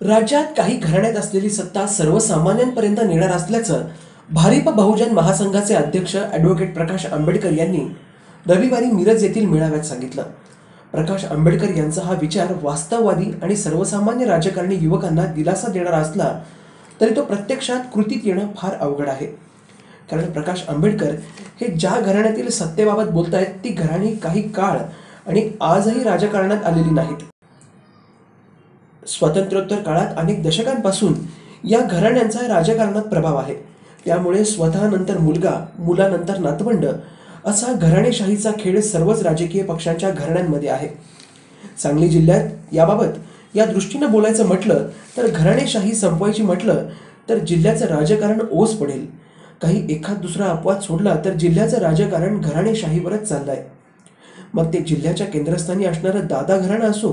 राज्यात काही घराण्यात असलेली सत्ता सर्वसामान्यांपर्यंत नेणार असल्याचं भारिप बहुजन महासंघाचे अध्यक्ष ॲडव्होकेट प्रकाश आंबेडकर यांनी रविवारी मिरज येथील मेळाव्यात सांगितलं. प्रकाश आंबेडकर यांचा हा विचार वास्तववादी आणि सर्वसामान्य राजकारणी युवकांना दिलासा देणारा असला तरी तो प्रत्यक्षात कृतीत येणं फार अवघड आहे. कारण प्रकाश आंबेडकर हे ज्या घराण्यातील सत्तेबाबत बोलतायत ती घराणी काही काळ आणि आजही राजकारणात आलेली नाहीत. स्वातंत्र्योत्तर काळात अनेक दशकांपासून या घराण्यांचा राजकारणात प्रभाव आहे. त्यामुळे स्वतःनंतर मुलगा मुलानंतर नातवंड असा घराणेशाहीचा खेळ सर्वच राजकीय पक्षांच्या घराण्यांमध्ये आहे. सांगली जिल्ह्यात याबाबत या दृष्टीनं बोलायचं म्हटलं तर घराणेशाही संपवायची म्हटलं तर जिल्ह्याचं राजकारण ओस पडेल. काही एखाद दुसरा अपवाद सोडला तर जिल्ह्याचं राजकारण घराणेशाहीवरच चाललं आहे मग ते जिल्ह्याच्या केंद्रस्थानी असणारं दादा घराणं असो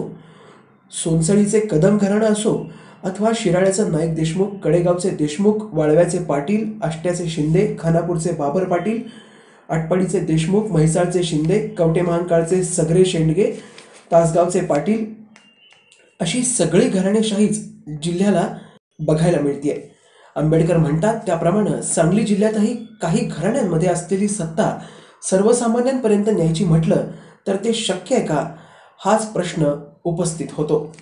सोनसळीचे कदम घराणं असो अथवा शिराळ्याचं नाईक देशमुख कडेगावचे देशमुख वाळव्याचे पाटील आष्ट्याचे शिंदे खानापूरचे बाबर पाटील आटपाडीचे देशमुख म्हैसाळचे शिंदे कवटे महांकाळचे सगरे शेंडगे तासगावचे पाटील अशी सगळी घराणेशाहीच जिल्ह्याला बघायला मिळते आंबेडकर म्हणतात त्याप्रमाणे सांगली जिल्ह्यातही काही घराण्यांमध्ये असलेली सत्ता सर्वसामान्यांपर्यंत न्यायची म्हटलं तर ते शक्य आहे का? हाच प्रश्न उपस्थित होतो.